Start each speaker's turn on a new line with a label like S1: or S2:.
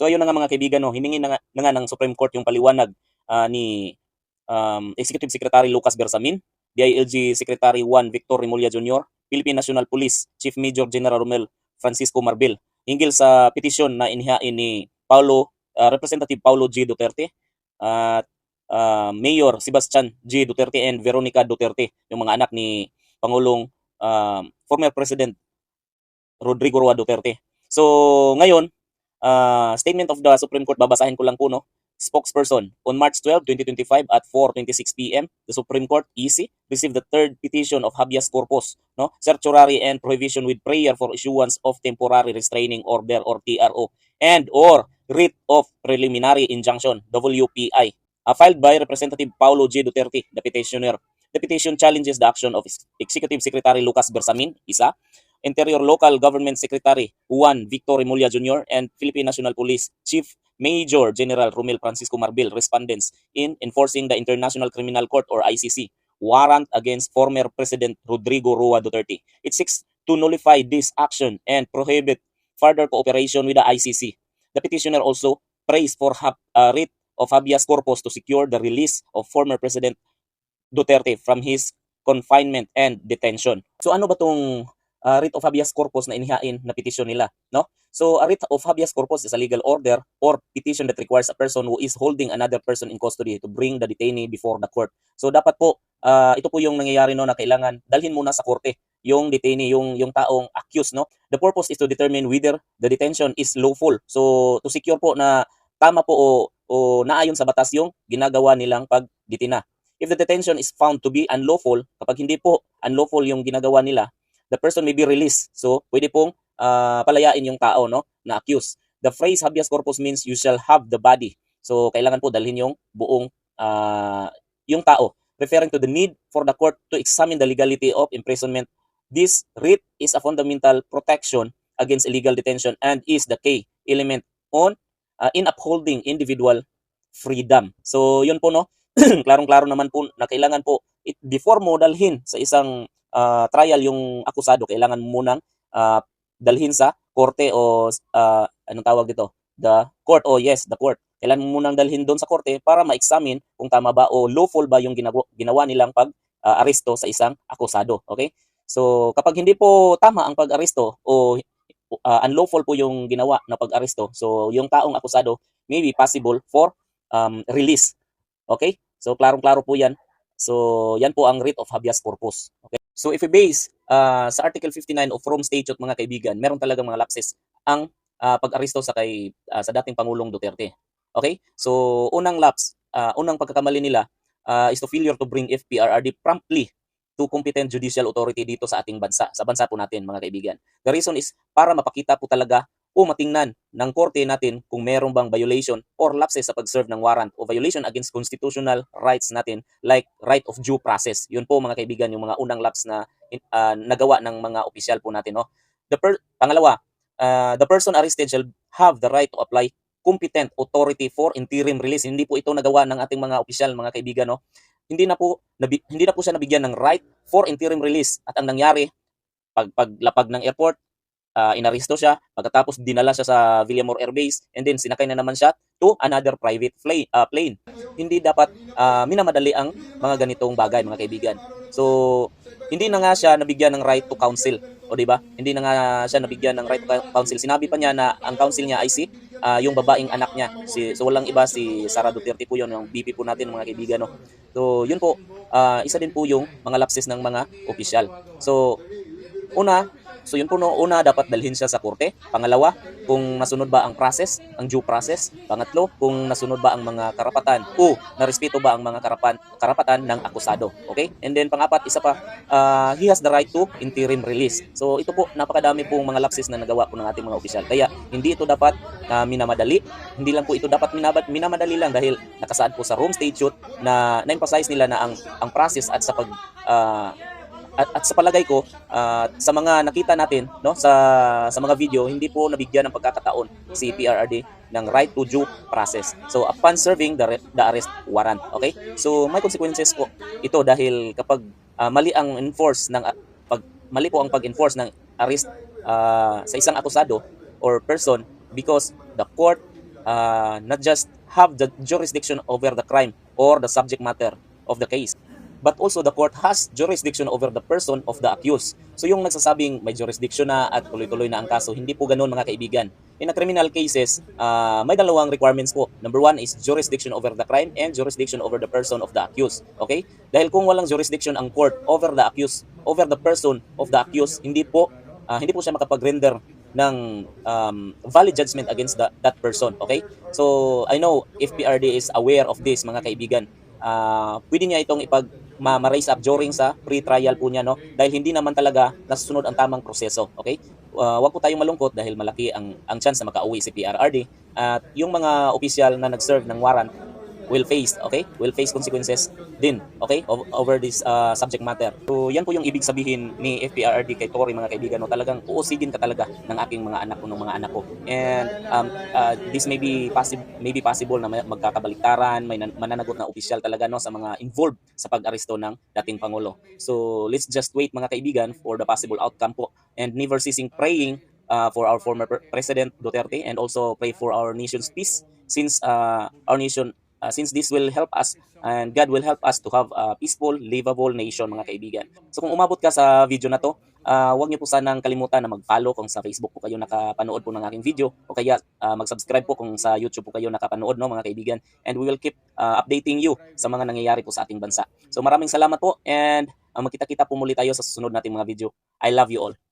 S1: So ayun na nga mga kaibigan, no, hiningi na nga, na nga ng Supreme Court yung paliwanag ah, ni um, Executive Secretary Lucas Bersamin, DILG Secretary 1 Victor Remulla Jr., Philippine National Police Chief Major General Romel Francisco Marbil hinggil sa petisyon na inihain ni Paulo ah, Representative Paulo G. Duterte at ah, Mayor Sebastian G. Duterte and Veronica Duterte, yung mga anak ni Pangulong um, former President Rodrigo Roa Duterte. So ngayon, ah, statement of the Supreme Court, babasahin ko lang po, no? Spokesperson, on March 12, 2025 at 4.26 p.m., the Supreme Court, EC, received the third petition of habeas corpus, no? certiorari and prohibition with prayer for issuance of temporary restraining order or TRO, and or writ of preliminary injunction, WPI, uh, filed by Representative Paulo G. Duterte, the petitioner. The petition challenges the action of Executive Secretary Lucas Bersamin, isa, Interior Local Government Secretary Juan Victor Remulla Jr. and Philippine National Police Chief Major General Romel Francisco Marbil respondents in enforcing the International Criminal Court or ICC warrant against former President Rodrigo Roa Duterte. It seeks to nullify this action and prohibit further cooperation with the ICC. The petitioner also praised for hab- uh, writ of habeas corpus to secure the release of former President Duterte from his confinement and detention. So ano ba tong uh, writ of habeas corpus na inihain na petition nila, no? So a writ of habeas corpus is a legal order or petition that requires a person who is holding another person in custody to bring the detainee before the court. So dapat po uh, ito po yung nangyayari no na kailangan dalhin muna sa korte yung detainee, yung yung taong accused, no? The purpose is to determine whether the detention is lawful. So to secure po na tama po o, o naayon sa batas yung ginagawa nilang pagdetina. If the detention is found to be unlawful, kapag hindi po unlawful yung ginagawa nila, the person may be released. So, pwede pong uh, palayain yung tao no, na accused. The phrase habeas corpus means you shall have the body. So, kailangan po dalhin yung buong uh, yung tao. Referring to the need for the court to examine the legality of imprisonment. This writ is a fundamental protection against illegal detention and is the key element on uh, in upholding individual freedom. So, yun po no. Klarong-klaro naman po na kailangan po it, before mo dalhin sa isang uh, trial yung akusado, kailangan munang uh, dalhin sa korte o uh, anong tawag dito? The court. Oh yes, the court. Kailangan munang dalhin doon sa korte para ma-examine kung tama ba o lawful ba yung ginawa, ginawa nilang pag-aresto uh, sa isang akusado. Okay? So kapag hindi po tama ang pag-aresto o uh, unlawful po yung ginawa na pag-aresto, so yung taong akusado may be possible for um, release. Okay? So klarong-klaro po 'yan. So yan po ang writ of habeas corpus. Okay? So if we base uh, sa Article 59 of Rome Statute mga kaibigan, meron talagang mga lapses ang uh, pag-aresto sa kay uh, sa dating Pangulong Duterte. Okay? So unang lapse, uh, unang pagkakamali nila uh, is to failure to bring FPRRD promptly to competent judicial authority dito sa ating bansa, sa bansa po natin mga kaibigan. The reason is para mapakita po talaga o matingnan ng korte natin kung meron bang violation or lapses sa pag-serve ng warrant o violation against constitutional rights natin like right of due process. Yun po mga kaibigan yung mga unang laps na uh, nagawa ng mga opisyal po natin. No? The per- pangalawa, uh, the person arrested shall have the right to apply competent authority for interim release. Hindi po ito nagawa ng ating mga opisyal, mga kaibigan. No? Hindi na po hindi na po siya nabigyan ng right for interim release. At ang nangyari, pag paglapag ng airport, uh, inaresto siya, pagkatapos dinala siya sa Villamor Air Base, and then sinakay na naman siya to another private plane. Uh, plane. Hindi dapat uh, minamadali ang mga ganitong bagay, mga kaibigan. So, hindi na nga siya nabigyan ng right to counsel. O di ba? Hindi na nga siya nabigyan ng right to counsel. Sinabi pa niya na ang counsel niya ay si uh, yung babaeng anak niya. Si, so walang iba si Sara Duterte po 'yon, yung BP po natin mga kaibigan no. So, yun po, uh, isa din po yung mga lapses ng mga opisyal. So, una, So yun po no, una dapat dalhin siya sa korte. Pangalawa, kung nasunod ba ang process, ang due process. Pangatlo, kung nasunod ba ang mga karapatan o narespeto ba ang mga karapan, karapatan ng akusado. Okay? And then pangapat, isa pa, uh, he has the right to interim release. So ito po, napakadami pong mga lapses na nagawa po ng ating mga opisyal. Kaya hindi ito dapat uh, minamadali. Hindi lang po ito dapat minabad, minamadali lang dahil nakasaad po sa Rome Statute na na-emphasize nila na ang ang process at sa pag uh, at, at sa palagay ko uh, sa mga nakita natin no sa sa mga video hindi po nabigyan ng pagkakataon si PRRD ng right to due process. So upon serving the, the arrest warrant, okay? So may consequences po ito dahil kapag uh, mali ang enforce ng pag mali po ang pag-enforce ng arrest uh, sa isang akusado or person because the court uh, not just have the jurisdiction over the crime or the subject matter of the case, but also the court has jurisdiction over the person of the accused. So yung nagsasabing may jurisdiction na at tuloy-tuloy na ang kaso, hindi po ganun mga kaibigan. In a criminal cases, uh, may dalawang requirements po. Number one is jurisdiction over the crime and jurisdiction over the person of the accused. Okay? Dahil kung walang jurisdiction ang court over the accused, over the person of the accused, hindi po uh, hindi po siya makapag-render ng um, valid judgment against the, that person. Okay? So, I know if PRD is aware of this, mga kaibigan, uh, pwede niya itong ipag ma-raise up during sa pre-trial po niya no? Dahil hindi naman talaga nasusunod ang tamang proseso okay? Uh, wag po tayong malungkot dahil malaki ang ang chance na makauwi si PRRD at yung mga opisyal na nag-serve ng warrant will face, okay? Will face consequences din, okay? O- over this uh, subject matter. So, yan po yung ibig sabihin ni FPRRD kay Tory, mga kaibigan, no? Talagang uusigin ka talaga ng aking mga anak ko, ng mga anak ko. And um, uh, this may be, possible, may be possible na magkakabaliktaran, may nan- mananagot na opisyal talaga, no? Sa mga involved sa pag-aresto ng dating Pangulo. So, let's just wait, mga kaibigan, for the possible outcome po. And never ceasing praying uh, for our former pre- President Duterte and also pray for our nation's peace since uh, our nation uh, since this will help us and God will help us to have a peaceful, livable nation mga kaibigan. So kung umabot ka sa video na to, uh, huwag niyo po sanang kalimutan na mag-follow kung sa Facebook po kayo nakapanood po ng aking video o kaya uh, mag-subscribe po kung sa YouTube po kayo nakapanood no mga kaibigan and we will keep uh, updating you sa mga nangyayari po sa ating bansa. So maraming salamat po and uh, magkita-kita po muli tayo sa susunod nating mga video. I love you all.